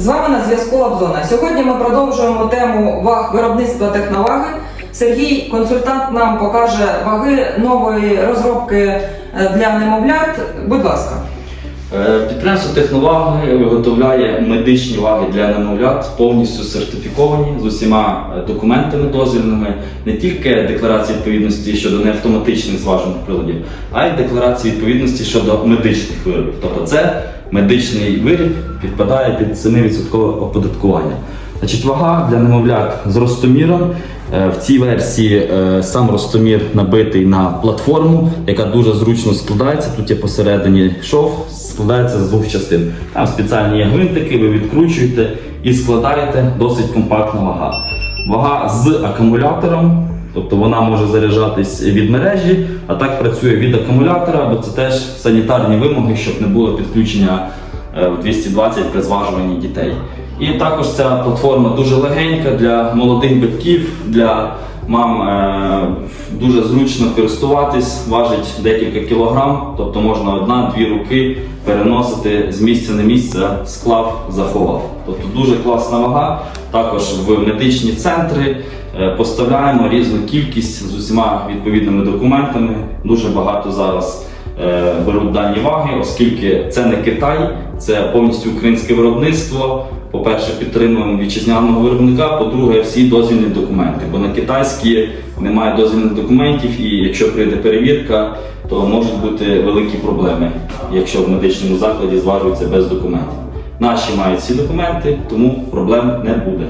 З вами на зв'язку Лабзона. Сьогодні ми продовжуємо тему ваг виробництва техноваги. Сергій, консультант, нам покаже ваги нової розробки е, для немовлят. Будь ласка. Е, Підприємство Техноваги виготовляє медичні ваги для немовлят, повністю сертифіковані з усіма е, документами дозвільними, не тільки декларації відповідності щодо неавтоматичних зважених приладів, а й декларації відповідності щодо медичних виробів. Тобто це медичний виріб підпадає під 7% оподаткування. Значить, вага для немовлят з ростоміром. Е, В цій версії е, сам ростомір набитий на платформу, яка дуже зручно складається. Тут є посередині шов, складається з двох частин. Там спеціальні є гвинтики, ви відкручуєте і складаєте досить компактна вага. Вага з акумулятором, тобто вона може заряджатись від мережі, а так працює від акумулятора, бо це теж санітарні вимоги, щоб не було підключення е, в 220 при зважуванні дітей. І також ця платформа дуже легенька для молодих батьків, для мам е, дуже зручно користуватись, важить декілька кілограм, тобто можна одна-дві руки переносити з місця на місце, склав, заховав. Тобто дуже класна вага. Також в медичні центри е, поставляємо різну кількість з усіма відповідними документами. Дуже багато зараз беруть дані ваги, оскільки це не Китай, це повністю українське виробництво. По-перше, підтримуємо вітчизняного виробника, по-друге, всі дозвільні документи. Бо на китайські немає дозвільних документів, і якщо прийде перевірка, то можуть бути великі проблеми, якщо в медичному закладі зважуються без документів. Наші мають всі документи, тому проблем не буде.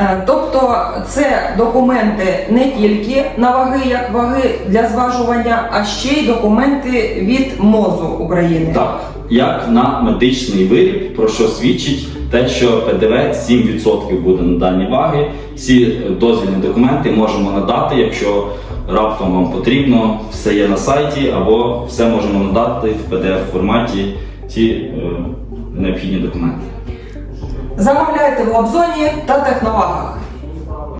Е, Тобто це документи не тільки на ваги, як ваги для зважування, а ще й документи від МОЗу України. Так, як на медичний виріб, про що свідчить те, що ПДВ 7% буде на дані ваги. Всі дозвільні документи можемо надати, якщо раптом вам потрібно, все є на сайті, або все можемо надати в pdf форматі ці е, необхідні документи. Замовляйте в Лабзоні та техновагах.